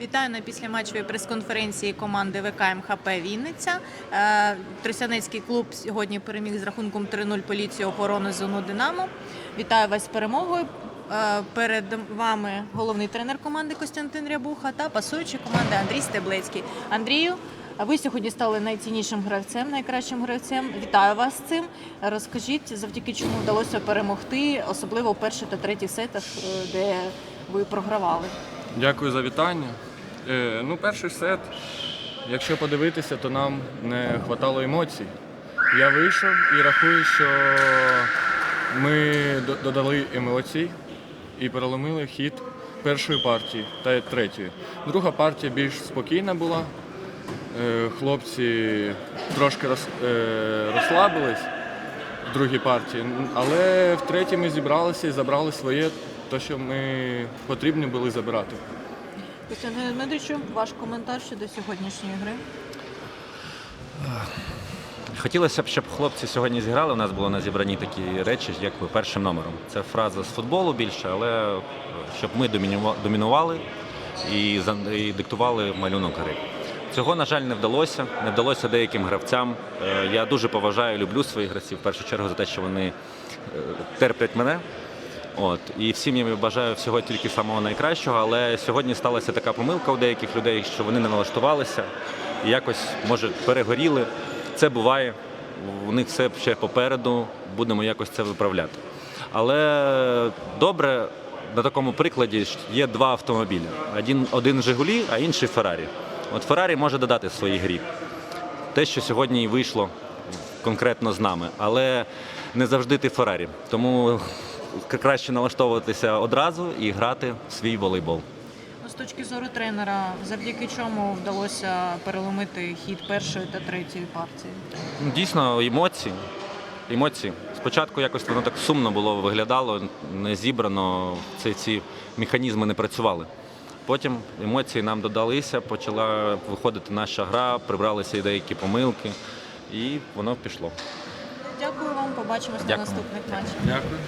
Вітаю на післяматчевій прес-конференції команди ВК МХП Вінниця. Е, Тростянецький клуб сьогодні переміг з рахунком 3-0 поліцію охорони зону Динамо. Вітаю вас з перемогою. Е, Перед вами головний тренер команди Костянтин Рябуха та пасуючий команди Андрій Стеблецький. Андрію, ви сьогодні стали найціннішим гравцем, найкращим гравцем. Вітаю вас з цим. Розкажіть, завдяки чому вдалося перемогти, особливо у перший та третій сетах, е, де ви програвали. Дякую за вітання. Е, ну, перший сет, якщо подивитися, то нам не вистачало емоцій. Я вийшов і рахую, що ми додали емоцій і переломили хід першої партії та третьої. Друга партія більш спокійна була. Е, хлопці трошки роз, е, розслабились в другій партії, але в третій ми зібралися і забрали своє, те, що ми потрібні були забирати. Костянтин Дмитричу, ваш коментар щодо сьогоднішньої гри. Хотілося б, щоб хлопці сьогодні зіграли. У нас було на зібранні такі речі, як би першим номером. Це фраза з футболу більше, але е, щоб ми домінували і, і диктували малюнок гри. Цього, на жаль, не вдалося. Не вдалося деяким гравцям. Е, Я дуже поважаю, люблю своїх гравців в першу чергу за те, що вони е, терплять мене. От і всім я бажаю всього тільки самого найкращого. Але сьогодні сталася така помилка у деяких людей, що вони не налаштувалися і якось може перегоріли. Це буває. У них все ще попереду. Будемо якось це виправляти. Але добре на такому прикладі є два автомобілі: один, один Жигулі, а інший Феррарі. От Феррарі може додати в своїй грі те, що сьогодні і вийшло конкретно з нами, але не завжди ти Феррарі. Тому краще налаштовуватися одразу і грати в свій волейбол. Ну, З точки зору тренера, завдяки чому вдалося переломити хід першої та третьої партії? Ну, Дійсно, емоції. Емоції. Спочатку якось воно так сумно було виглядало, не зібрано, ці, ці механізми не працювали. Потім емоції нам додалися, почала виходити наша гра, прибралися і деякі помилки, і воно пішло. Дякую вам, побачимось на наступних матчах. Дякую.